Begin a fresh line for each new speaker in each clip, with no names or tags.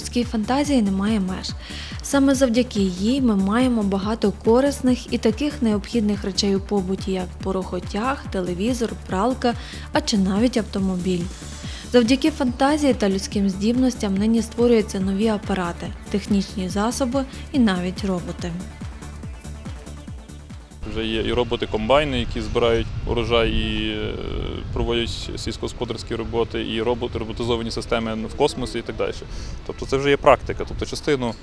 Людській фантазії немає меж. Саме завдяки їй ми маємо багато корисних і таких необхідних речей у побуті, як порохотяг, телевізор, пралка, а чи навіть автомобіль. Завдяки фантазії та людським здібностям нині створюються нові апарати, технічні засоби і навіть роботи.
Вже є і роботи-комбайни, які збирають урожай і е, проводять сільськогосподарські роботи, і роботи, роботизовані системи в космосі і так далі. Тобто це вже є практика. Тобто частину,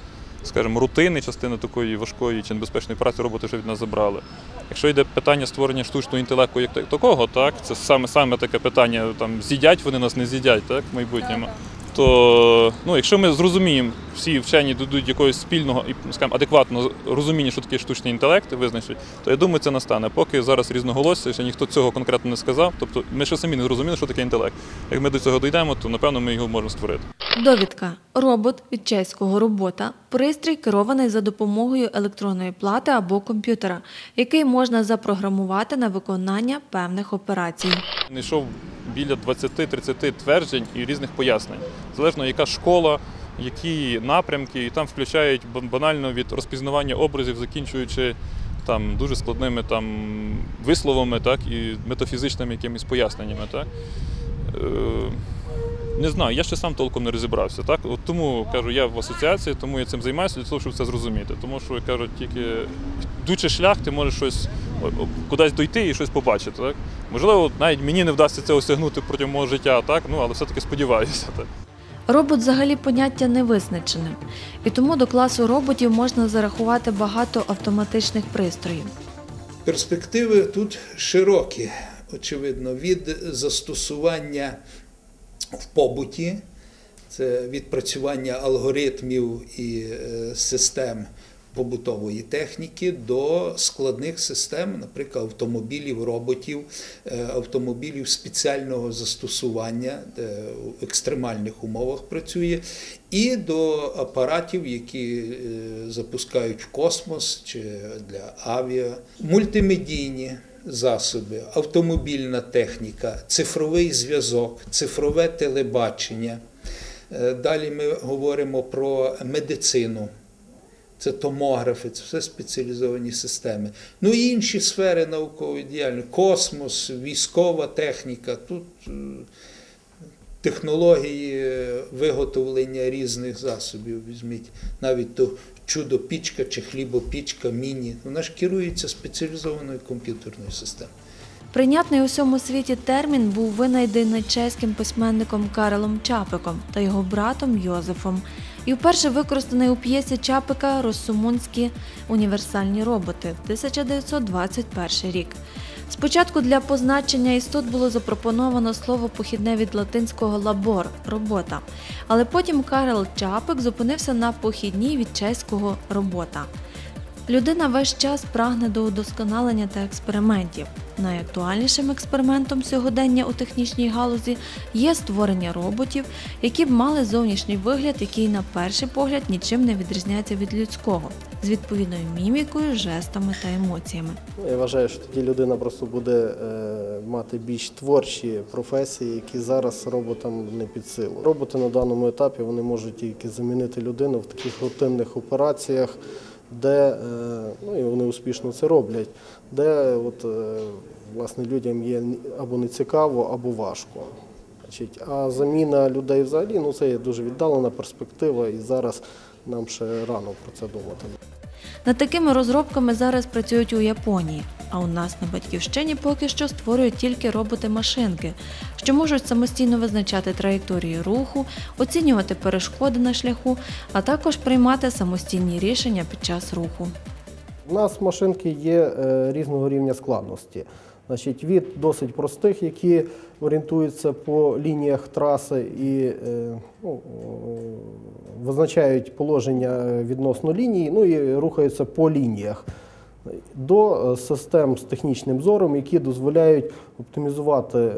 скажімо, рутини, частину такої важкої чи небезпечної праці роботи вже від нас забрали. Якщо йде питання створення штучного інтелекту як такого, так, це саме, саме таке питання, там, з'їдять вони нас, не з'їдять так, в майбутньому. То ну, якщо ми зрозуміємо, всі вчені дадуть якогось спільного і скажімо, адекватного розуміння, що таке штучний інтелект, і визначать, то я думаю, це настане. Поки зараз різноголосся, ще ніхто цього конкретно не сказав. Тобто ми ще самі не зрозуміли, що таке інтелект. Як ми до цього дійдемо, то напевно ми його можемо створити.
Довідка. Робот від чеського робота. Пристрій керований за допомогою електронної плати або комп'ютера, який можна запрограмувати на виконання певних операцій.
Знайшов біля 20-30 тверджень і різних пояснень. Залежно яка школа, які напрямки, і там включають банально від розпізнавання образів, закінчуючи там дуже складними там висловами, так і метафізичними якимись поясненнями. Так. Е, не знаю, я ще сам толком не розібрався. Так? От тому кажу, я в асоціації, тому я цим займаюся для того, щоб це зрозуміти. Тому що кажуть, тільки йдучи шлях, ти можеш щось кудись дойти і щось побачити. Так? Можливо, навіть мені не вдасться це осягнути протягом мого життя, так? ну, але все-таки сподіваюся. Так.
Робот взагалі поняття не визначене, і тому до класу роботів можна зарахувати багато автоматичних пристроїв.
Перспективи тут широкі, очевидно, від застосування в побуті, це відпрацювання алгоритмів і е, систем побутової техніки до складних систем, наприклад, автомобілів, роботів, е, автомобілів спеціального застосування, в екстремальних умовах працює, і до апаратів, які е, запускають в космос чи для авіа, мультимедійні засоби, автомобільна техніка, цифровий зв'язок, цифрове телебачення. Е, Далі ми говоримо про медицину. Це томографи, це все спеціалізовані системи. Ну і інші сфери наукової діяльності, космос, військова техніка. Тут е, технології е, виготовлення різних засобів. Візьміть навіть то чудо-пічка чи хлібопічка, міні. Вона ж керується спеціалізованою комп'ютерною системою.
Прийнятний у всьому світі термін був винайдений чеським письменником Карелом Чапиком та його братом Йозефом. І вперше використаний у п'єсі Чапика Розсумунські універсальні роботи 1921 рік. Спочатку для позначення істот було запропоновано слово похідне від латинського лабор робота, але потім Карел Чапик зупинився на похідній від чеського робота. Людина весь час прагне до удосконалення та експериментів. Найактуальнішим експериментом сьогодення у технічній галузі є створення роботів, які б мали зовнішній вигляд, який на перший погляд нічим не відрізняється від людського, з відповідною мімікою, жестами та емоціями.
Я вважаю, що тоді людина просто буде е, мати більш творчі професії, які зараз роботам не під силу. Роботи на даному етапі вони можуть тільки замінити людину в таких рутинних операціях, де е, ну і вони успішно це роблять, де от, е, власне людям є або не цікаво, або важко. А заміна людей взагалі ну це є дуже віддалена перспектива, і зараз нам ще рано про це думати.
Над такими розробками зараз працюють у Японії, а у нас на батьківщині поки що створюють тільки роботи-машинки, що можуть самостійно визначати траєкторії руху, оцінювати перешкоди на шляху, а також приймати самостійні рішення під час руху.
У нас машинки є е, різного рівня складності. Значить, від досить простих, які орієнтуються по лініях траси і е, ну, визначають положення відносно лінії, ну і рухаються по лініях. До е, систем з технічним зором, які дозволяють оптимізувати е,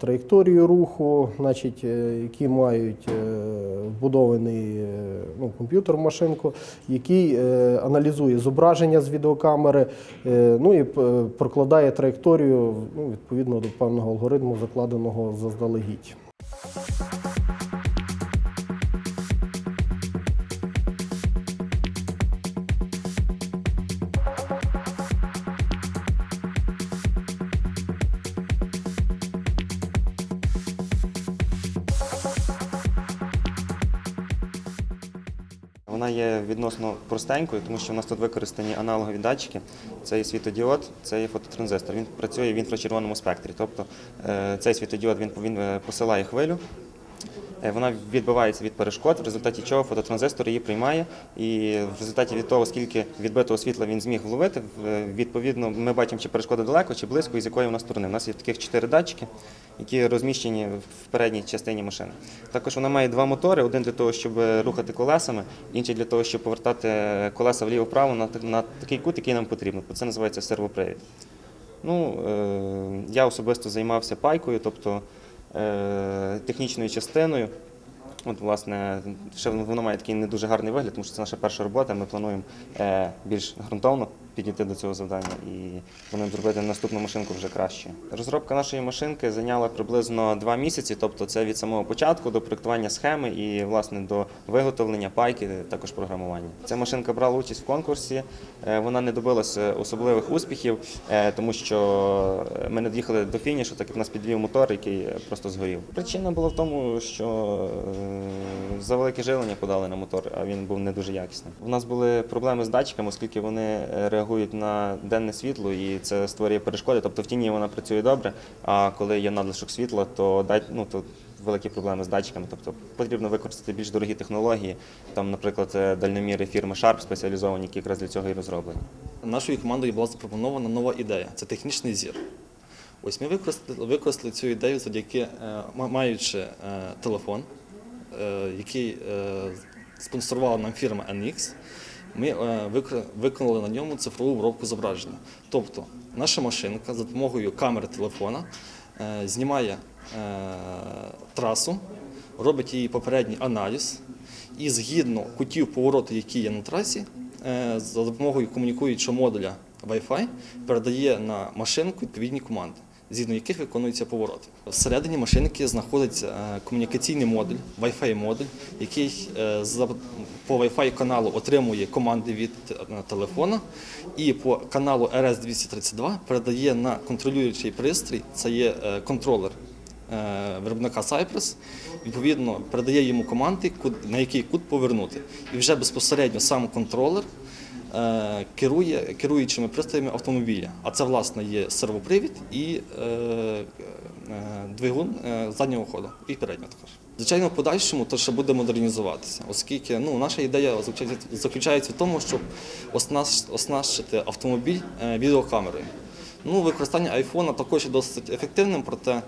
траєкторію руху, значить, е, які мають вбудований ну, комп'ютер в машинку, який аналізує зображення з відеокамери, ну і прокладає траєкторію ну, відповідно до певного алгоритму, закладеного заздалегідь.
Простенькою, тому що в нас тут використані аналогові датчики. Це є світодіод, це є фототранзистор. Він працює в інфрачервоному спектрі. Тобто е, цей світодіод він, він е, посилає хвилю. Е, Вона відбивається від перешкод, в результаті чого фототранзистор її приймає, і в результаті від того, скільки відбитого світла він зміг вловити, е, відповідно, ми бачимо, чи перешкода далеко, чи близько, і з якої вона сторони. У нас є таких чотири датчики, які розміщені в передній частині машини. Також вона має два мотори: один для того, щоб рухати колесами, інший для того, щоб повертати колеса вліво-вправо на, на такий кут, який нам потрібно. Це називається сервопривід. Ну, е, я особисто займався пайкою, тобто е, технічною частиною. От, власне, ще воно має такий не дуже гарний вигляд, тому що це наша перша робота. Ми плануємо е, більш ґрунтовно підійти до цього завдання і плануємо зробити наступну машинку вже краще. Розробка нашої машинки зайняла приблизно два місяці, тобто це від самого початку до проектування схеми і власне до виготовлення пайки, також програмування. Ця машинка брала участь в конкурсі. е, Вона не добилася особливих успіхів, е, тому що ми не доїхали до фінішу, так як нас підвів мотор, який просто згорів. Причина була в тому, що е, за велике жилення подали на мотор, а він був не дуже якісним. У нас були проблеми з датчиками, оскільки вони е, реагують на денне світло, і це створює перешкоди. Тобто в тіні вона працює добре, а коли є надлишок світла, то ну, то великі проблеми з датчиками. Тобто потрібно використати більш дорогі технології. Там, наприклад, е, дальноміри фірми Sharp спеціалізовані, які якраз для цього і розроблені.
Нашою командою була запропонована нова ідея це технічний зір. Ось ми використали, використали цю ідею завдяки е, маючи е, телефон, який спонсорувала нам фірма NX. Ми е, виконали на ньому цифрову обробку зображення. Тобто наша машинка за допомогою камери телефона е, знімає е, трасу, робить її попередній аналіз і згідно кутів повороту, які є на трасі, за допомогою комунікуючого модуля Wi-Fi передає на машинку відповідні команди, згідно яких виконуються повороти. Всередині машинки знаходиться е, комунікаційний модуль, Wi-Fi модуль, який е, по Wi-Fi каналу отримує команди від е, телефона, і по каналу RS-232 передає на контролюючий пристрій, це є контролер виробника Cypress, відповідно передає йому команди, на який кут повернути. І вже безпосередньо сам контролер керує керуючими пристроями автомобіля. А це, власне, є сервопривід і е, е, двигун е, заднього ходу і переднього також. Звичайно, в подальшому то ще буде модернізуватися, оскільки ну, наша ідея заключається- в тому, щоб оснащити автомобіль е, відеокамерою. Ну, використання айфона також досить ефективним, проте,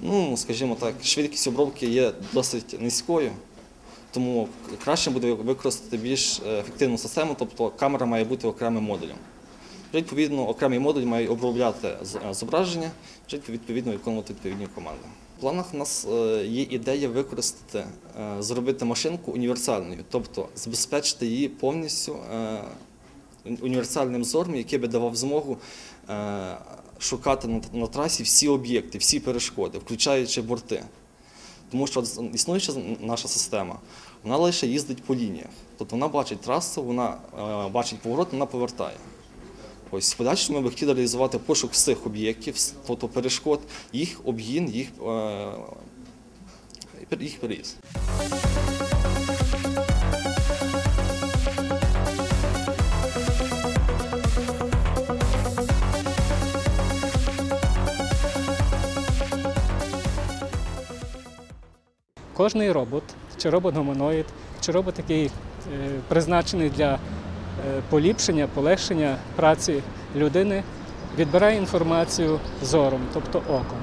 ну, скажімо так, швидкість обробки є досить низькою. Тому краще буде використати більш е, ефективну систему, тобто камера має бути окремим модулем. Відповідно, окремий модуль має обробляти е, зображення, відповідно виконувати відповідні команди. В планах у нас е, є ідея використати, зробити машинку універсальною, тобто забезпечити її повністю універсальним зором, який би давав змогу шукати на трасі всі об'єкти, всі перешкоди, включаючи борти. Тому що існуюча наша система, вона лише їздить по лініях. Тобто вона бачить трасу, вона е, бачить поворот, вона повертає. Ось в подальшому ми б хотіли реалізувати пошук всіх об'єктів, тобто перешкод, їх обгін, їх, е, їх переїзд.
Кожний робот, чи робот-гуманоїд, чи робот, який е, призначений для е, поліпшення, полегшення праці людини, відбирає інформацію зором, тобто оком.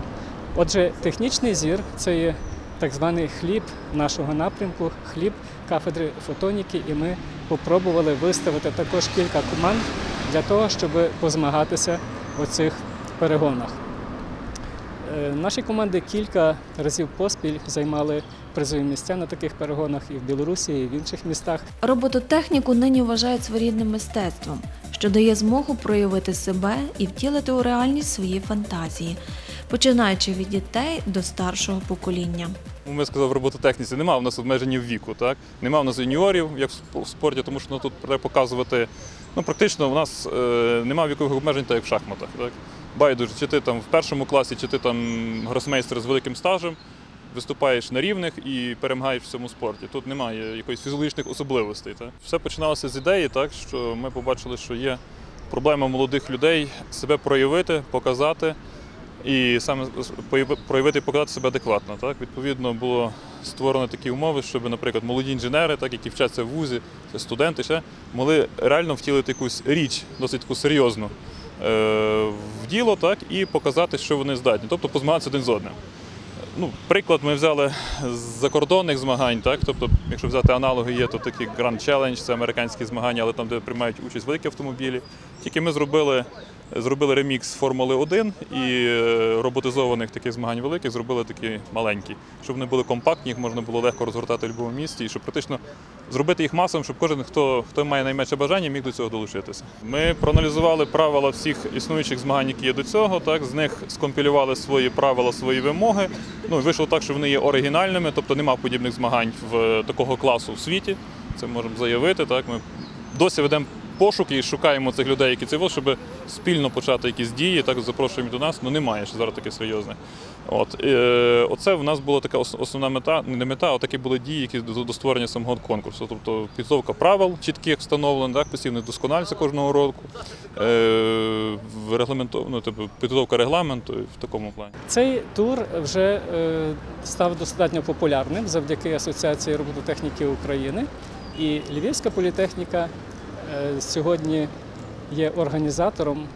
Отже, технічний зір це є так званий хліб нашого напрямку, хліб кафедри фотоніки, і ми попробували виставити також кілька команд для того, щоб позмагатися в оцих перегонах. Е, Наші команди кілька разів поспіль займали призові місця на таких перегонах і в Білорусі, і в інших містах.
Робототехніку нині вважають своєрідним мистецтвом, що дає змогу проявити себе і втілити у реальність свої фантазії, починаючи від дітей до старшого покоління.
Ну, Ми сказав, в робототехніці немає у нас обмеження в віку, так? Нема у нас юніорів, як в в спорті, тому що ну, тут треба показувати. Ну, практично у нас е, немає вікових обмежень, так як в шахматах. Так? Байдуже, чи ти там в першому класі, чи ти там гросмейстер з великим стажем. виступаєш на рівних і перемагаєш в цьому спорті. Тут немає якоїсь фізіологічних особливостей. Так? Все починалося з ідеї, так, що ми побачили, що є проблема молодих людей себе проявити, показати і саме проявити і показати себе адекватно. Так? Відповідно, було створено такі умови, щоб, наприклад, молоді інженери, так, які вчаться в вузі, студенти ще, могли реально втілити якусь річ, досить таку серйозну в діло так, і показати, що вони здатні, тобто позмагатися один з одним. Ну, приклад ми взяли з закордонних змагань, так? Тобто, якщо взяти аналоги, є то такі Grand Challenge, це американські змагання, але там, де приймають участь великі автомобілі. Тільки ми зробили, зробили ремікс Формули 1 і е, роботизованих таких змагань великих зробили такі маленькі, щоб вони були компактні, їх можна було легко розгортати в будь-якому місті, і щоб практично зробити їх масовим, щоб кожен, хто, хто має найменше бажання, міг до цього долучитися. Ми проаналізували правила всіх існуючих змагань, які є до цього. Так, з них скомпілювали свої правила, свої вимоги. Ну вийшло так, що вони є оригінальними, тобто немає подібних змагань в е, такого класу в світі. Це можемо заявити. Так, ми досі ведемо пошуки і шукаємо цих людей, які це щоб спільно почати якісь дії. Так запрошуємо до нас. Ну немає ще зараз таке серйозне. От е, оце в нас була така основна мета, не мета, а такі були дії, які до, до створення самого конкурсу. Тобто підготовка правил чітких встановлень, так, постійно досконалюється кожного року. Е, в регламенту, ну, тобто, підготовка регламенту в такому плані.
Цей тур вже е, став достатньо популярним завдяки Асоціації робототехніки України. І Львівська політехніка сьогодні є організатором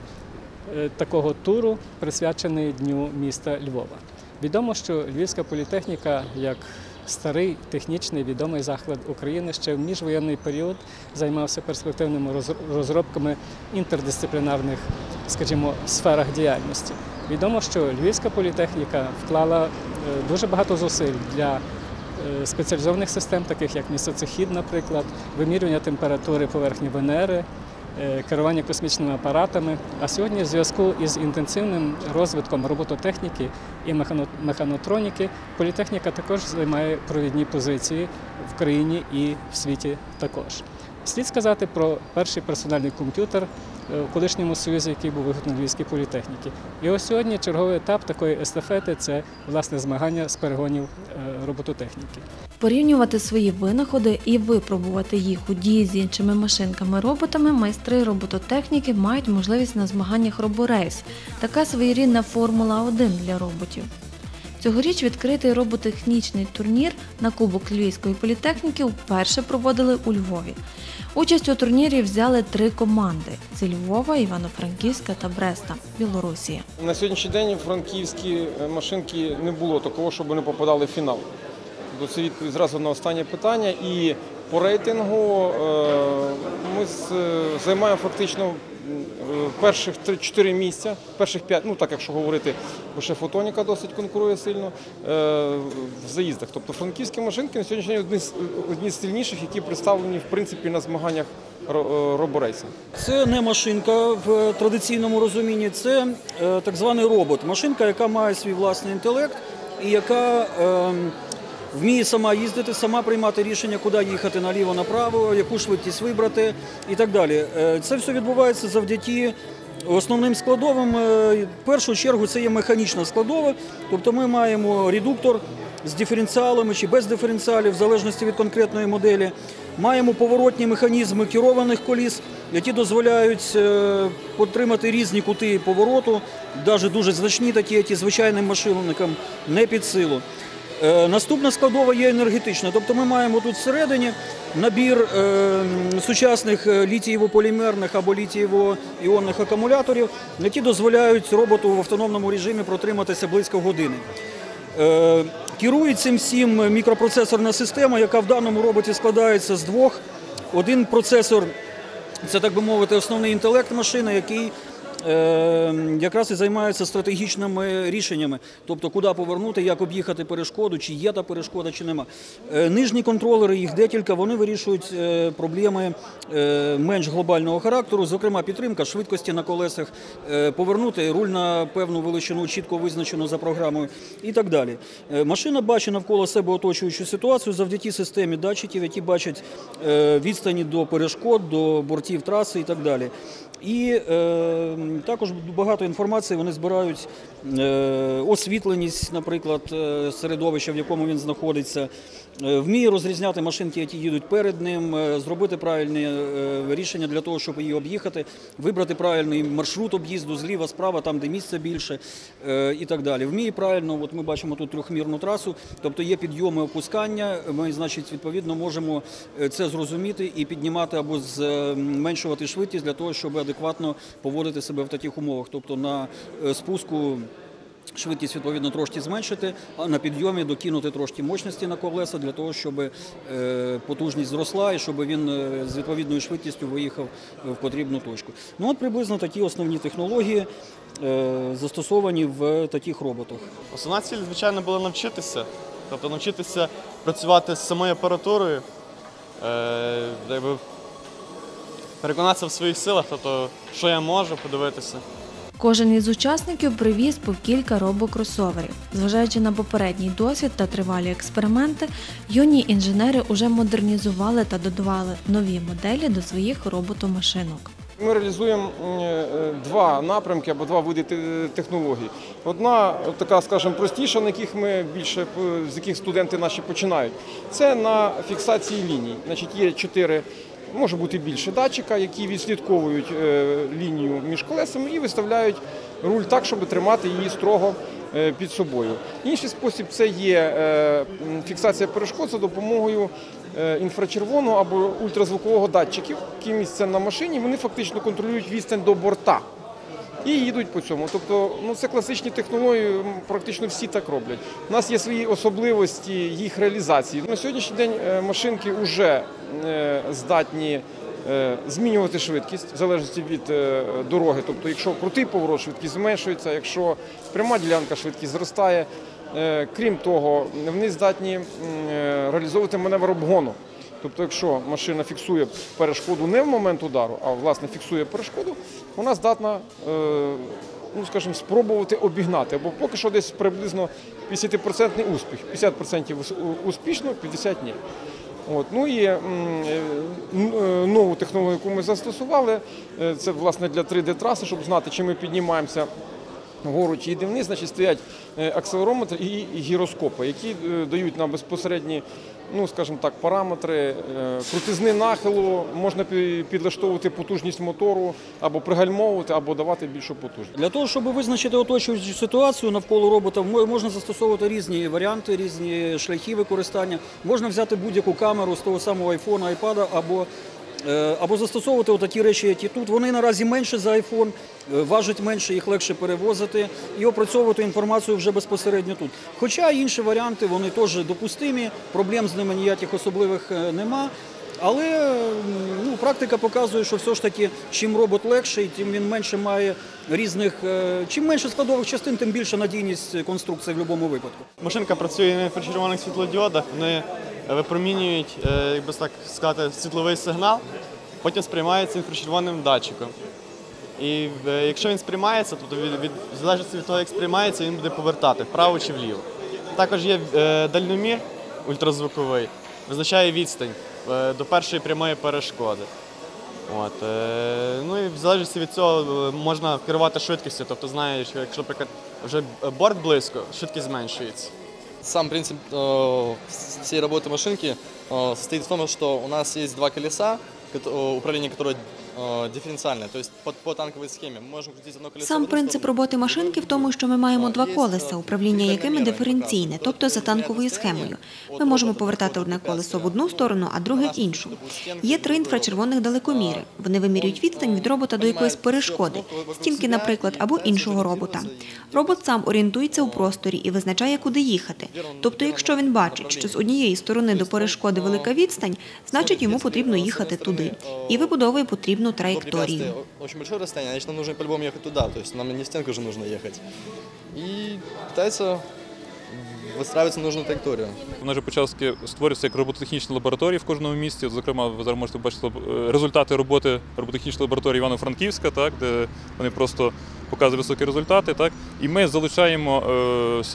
е, такого туру, присвячений Дню міста Львова. Відомо, що Львівська політехніка як старий технічний відомий заклад України ще в міжвоєнний період займався перспективними розробками інтердисциплінарних, скажімо, сферах діяльності. Відомо, що Львівська політехніка вклала е, дуже багато зусиль для е, спеціалізованих систем, таких як місяцехід, наприклад, вимірювання температури поверхні Венери, е, керування космічними апаратами. А сьогодні, в зв'язку із інтенсивним розвитком робототехніки і механотроніки, політехніка також займає провідні позиції в країні і в світі також. Слід сказати про перший персональний комп'ютер е, у колишньому союзі, який був виготовлений Львівській політехніки. І ось сьогодні черговий етап такої естафети це власне змагання з перегонів е, робототехніки.
Порівнювати свої винаходи і випробувати їх у дії з іншими машинками-роботами майстри робототехніки мають можливість на змаганнях роборейс. Така своєрідна Формула 1 для роботів. Цьогоріч відкритий роботехнічний турнір на Кубок Львівської політехніки вперше проводили у Львові. Участь у турнірі взяли три команди: це Львова, Івано-Франківська та Бреста, Білорусія.
На сьогоднішній день франківські е, машинки не було такого, щоб вони попадали в фінал. Тобто це відповідь зразу на останнє питання. І по рейтингу е, ми е, займаємо фактично перших 4 місця, перших 5, ну так якщо говорити, бо ще фотоніка досить конкурує сильно е, в заїздах. Тобто франківські машинки на сьогоднішній день одні з, сильніших, які представлені в принципі на змаганнях е, роборейсу.
Це не машинка в традиційному розумінні, це е, так званий робот. Машинка, яка має свій власний інтелект і яка е, вміє сама їздити, сама приймати рішення, куди їхати наліво, направо, яку швидкість вибрати і так далі. Е, це все відбувається завдяки. Основним складовим е, в першу чергу це є механічна складова, тобто ми маємо редуктор з диференціалами чи без диференціалів, в залежності від конкретної моделі. Маємо поворотні механізми керованих коліс, які дозволяють е, отримати різні кути повороту, навіть дуже значні, такі, які звичайним машинникам не під силу. Е, Наступна складова є енергетична. Тобто ми маємо тут всередині набір е, сучасних е, літієво-полімерних або літієво-іонних акумуляторів, які дозволяють роботу в автономному режимі протриматися близько години. Керує цим всім мікропроцесорна система, яка в даному роботі складається з двох. Один процесор це, так би мовити, основний інтелект машини, який якраз і займається стратегічними рішеннями, тобто куди повернути, як об'їхати перешкоду, чи є та перешкода, чи нема. Е, нижні контролери, їх декілька, вони вирішують е, проблеми е, менш глобального характеру, зокрема підтримка швидкості на колесах, е, повернути руль на певну величину, чітко визначену за програмою і так далі. Е, машина бачить навколо себе оточуючу ситуацію завдяки системі датчиків, які бачать е, відстані до перешкод, до бортів траси і так далі. І е, також багато інформації вони збирають е, освітленість, наприклад, е, середовища, в якому він знаходиться, е, вміє розрізняти машинки, які їдуть перед ним, е, зробити правильне рішення для того, щоб її об'їхати, вибрати правильний маршрут об'їзду зліва, справа, там, де місце більше і так далі. Вміє правильно, от ми бачимо тут трьохмірну трасу, тобто є підйоми опускання. Ми, значить, відповідно можемо це зрозуміти і піднімати або зменшувати швидкість для того, щоб адекватно поводити себе в таких умовах. Тобто на е, спуску. Швидкість відповідно трошки зменшити, а на підйомі докинути трошки мощності на колеса для того, щоб е, потужність зросла і щоб він е, з відповідною швидкістю виїхав в потрібну точку. Ну от приблизно такі основні технології застосовані в таких роботах.
Основна ціль, звичайно, була навчитися. Тобто навчитися працювати з самою апаратурою, переконатися в своїх силах, тобто, що я можу подивитися.
Кожен із учасників привіз по кілька робокросоверів. Зважаючи на попередній досвід та тривалі експерименти, юні інженери уже модернізували та додавали нові моделі до своїх роботомашинок.
Ми реалізуємо е, два напрямки або два види технологій. Одна така, скажімо, простіша, на яких ми більше з яких студенти наші починають. Це на фіксації ліній. Значить, є чотири, може бути більше датчика, які відслідковують е, лінію між колесами і виставляють руль так, щоб тримати її строго е, під собою. Інший спосіб це є е, фіксація перешкод за допомогою інфрачервоного або ультразвукового датчиків, які місця на машині, вони фактично контролюють відстань до борта. І їдуть по цьому. Тобто, ну це класичні технології, практично всі так роблять. У нас є свої особливості їх реалізації. На сьогоднішній день е, машинки вже е, здатні е, змінювати швидкість в залежності від дороги. Тобто, якщо крутий поворот, швидкість зменшується, якщо пряма ділянка швидкість зростає. Крім того, вони здатні реалізовувати маневр обгону. Тобто, якщо машина фіксує перешкоду не в момент удару, а власне фіксує перешкоду, вона здатна, е, ну скажімо, спробувати обігнати. Або поки що десь приблизно 50% успіх. 50% успішно, 50% ні. От. Ну і е, е, нову технологію, яку ми застосували, це власне для 3D-траси, щоб знати, чи ми піднімаємося вгору чи йде вниз, значить стоять е, акселерометри і і гіроскопи, які е, дають нам безпосередні, ну скажімо так, параметри е, крутизни нахилу, можна підлаштовувати потужність мотору або пригальмовувати, або давати більшу потужність.
Для того, щоб визначити оточуючу ситуацію навколо робота, можна застосовувати різні варіанти, різні шляхи використання. Можна взяти будь-яку камеру з того самого айфона, айпада або. Е, Або застосовувати такі речі, які тут. Вони наразі менше за iPhone, е, важать менше, їх легше перевозити і опрацьовувати інформацію вже безпосередньо тут. Хоча інші варіанти вони теж допустимі, проблем з ними ніяких особливих е, нема. Але ну, практика показує, що все ж таки, чим робот легший, тим він менше має різних. Чим менше складових частин, тим більша надійність конструкції в будь-якому випадку.
Машинка працює на інфрачервоних світлодіодах, вони випромінюють, е, як би так сказати, світловий сигнал, потім сприймається інфрачервоним датчиком. І е, якщо він сприймається, то від, від в залежності від того, як сприймається, він буде повертати вправо чи вліво. Також є е, дальномір ультразвуковий, визначає відстань до першої прямої перешкоди. От, ну і в залежності від цього можна керувати швидкістю, тобто знаєш, що якщо, наприклад, вже борт близько, швидкість зменшується
Сам принцип э, всей работы машинки э, состоит в том, что у нас есть два колеса, кото- э, управление которое э, дифференциальное, то есть по, по танковой схеме. Мы можем крутить одно колесо
Сам принцип роботи машинки в тому, що ми маємо два колеса, управління якими диференційне, тобто за танковою схемою. Ми можемо повертати одне колесо в одну сторону, а друге в іншу. Є три інфрачервоних далекоміри. Вони вимірюють відстань від робота до якоїсь перешкоди, стінки, наприклад, або іншого робота. Робот сам орієнтується у просторі і визначає, куди їхати. Тобто, якщо він бачить, що з однієї сторони до перешкоди велика відстань, значить йому потрібно їхати туди і вибудовує потрібну траєкторію.
препятствие очень большое расстояние, значит, нам нужно по-любому ехать туда, то есть нам не в стенку же нужно ехать. И пытается выстраиваться нужную траекторию.
Вона вже почала створюватися як робототехнічні лабораторії в кожному місті. Зокрема, ви зараз можете бачити е, результати роботи робототехнічної лабораторії Івано-Франківська, так, де вони просто показує високі результати. Так? І ми залучаємо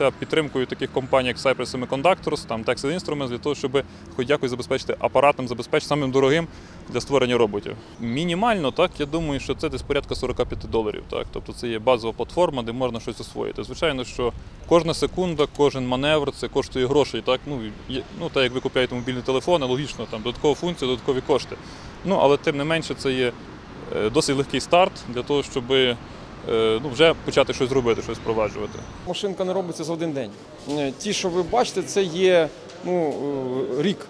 е, підтримкою таких компаній, як Cypress Semiconductors, там Texas Instruments, для того, щоб хоч якось забезпечити апаратом, забезпечити самим дорогим для створення роботів. Мінімально, так, я думаю, що це десь порядка 45 доларів. Так? Тобто це є базова платформа, де можна щось освоїти. Звичайно, що кожна секунда, кожен маневр це коштує грошей. Так? Ну, є, ну, так як ви купуєте мобільний телефон, логічно, там додаткова функція, додаткові кошти. Ну, але тим не менше, це є е, досить легкий старт для того, щоб ну, вже почати щось робити, щось впроваджувати.
Машинка не робиться за один день. Е, Ті, що ви бачите, це є ну, е, рік.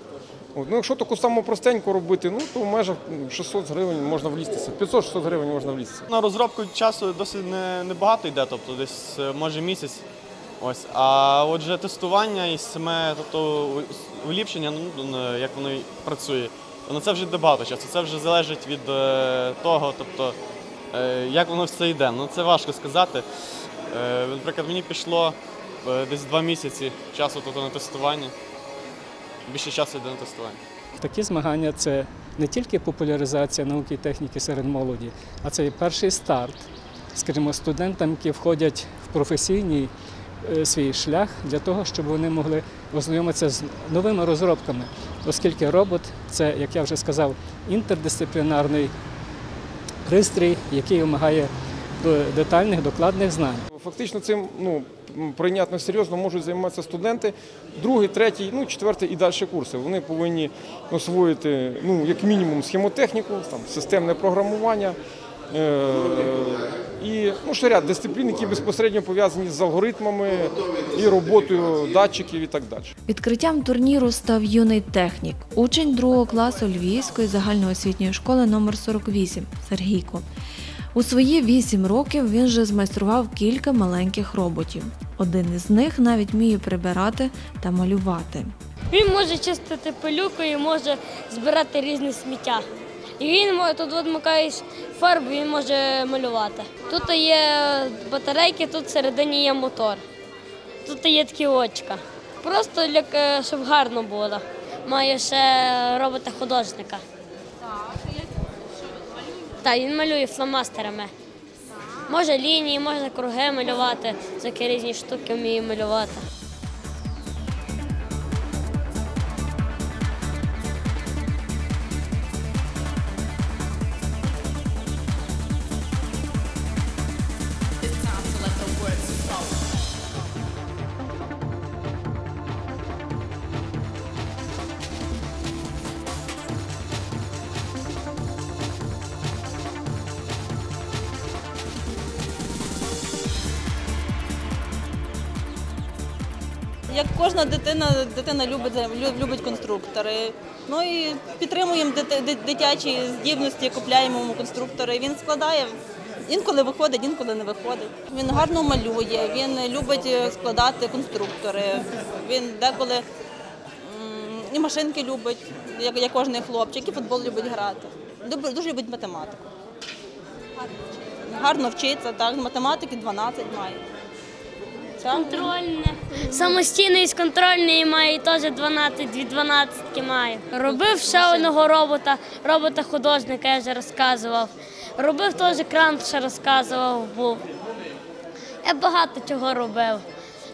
От, ну, якщо таку саму простеньку робити, ну то в межах 600 гривень можна влізтися. 500-600 гривень можна влізтися.
На розробку часу досить не- небагато йде, тобто десь е, може місяць. Ось. А отже, тестування і саме тобто, уліпшення, ну, ну, як воно працює, ну, це вже йде багато часу. Це вже залежить від е, того, тобто, е, як воно все йде. Ну, це важко сказати. Е, Наприклад, мені пішло е, десь два місяці часу тобто, на тестування. Більше часу йде на тестування.
Такі змагання це не тільки популяризація науки і техніки серед молоді, а це і перший старт, скажімо, студентам, які входять в професійний е, свій шлях для того, щоб вони могли ознайомитися з новими розробками, оскільки робот це, як я вже сказав, інтердисциплінарний пристрій, який вимагає детальних докладних знань.
Фактично цим ну, прийнятно серйозно можуть займатися студенти другий, третій, ну, четвертий і далі курси. Вони повинні освоїти ну, як мінімум схемотехніку, там, системне програмування е- і ну, ще ряд дисциплін, які безпосередньо пов'язані з алгоритмами і роботою датчиків і так далі.
Відкриттям турніру став юний технік, учень другого класу Львівської загальноосвітньої школи номер 48 Сергійко. У свої вісім років він вже змайстрував кілька маленьких роботів. Один із них навіть вміє прибирати та малювати.
Він може чистити пилюку і може збирати різне сміття. І він тут от фарбу, він може малювати. Тут є батарейки, тут всередині є мотор. Тут є такі очка. Просто щоб гарно було. Має ще робота художника. Так, він малює фломастерами. Може лінії, може круги малювати, всякі різні штуки вміє малювати.
Як кожна дитина, дитина любить, лю- любить конструктори. Ну і підтримуємо дитячі здібності, купляємо йому конструктори. Він складає. Інколи виходить, інколи не виходить. Він гарно малює, він любить е, складати конструктори. Він деколи і машинки любить, як, як кожен хлопчик, і футбол любить грати. Дуже любить математику. Гарно вчиться, так, з математики 12 має.
Контрольне. Самостійний з контрольної має і теж 12, дві 12 має. Робив ще одного робота, робота художника, я вже розказував. Робив теж кран, ще розказував був. Я багато чого робив.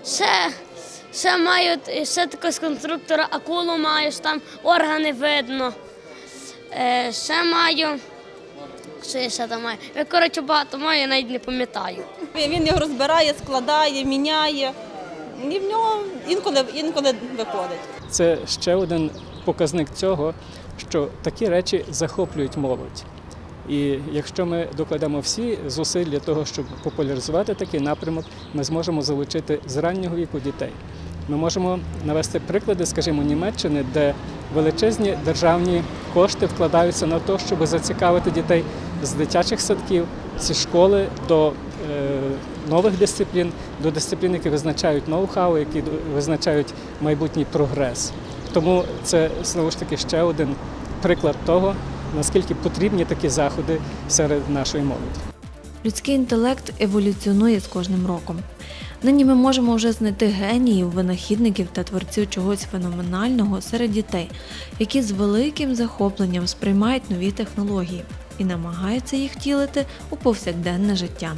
Ще, ще маю ще таку з конструктора акулу маю, що там органи видно. Е, ще маю. Що я ще там маю? Я коротше багато маю, я навіть не пам'ятаю.
Він його розбирає, складає, міняє. І в нього інколи, інколи виходить.
Це ще один показник цього, що такі речі захоплюють молодь. І якщо ми докладемо всі зусиль для того, щоб популяризувати такий напрямок, ми зможемо залучити з раннього віку дітей. Ми можемо навести приклади, скажімо, Німеччини, де величезні державні кошти вкладаються на те, щоб зацікавити дітей з дитячих садків, зі школи до е, нових дисциплін, до дисциплін, які визначають ноу-хау, які визначають майбутній прогрес. Тому це знову ж таки ще один приклад того, наскільки потрібні такі заходи серед нашої молоді.
Людський інтелект еволюціонує з кожним роком. Нині ми можемо вже знайти геніїв, винахідників та творців чогось феноменального серед дітей, які з великим захопленням сприймають нові технології і намагаються їх втілити у повсякденне життя.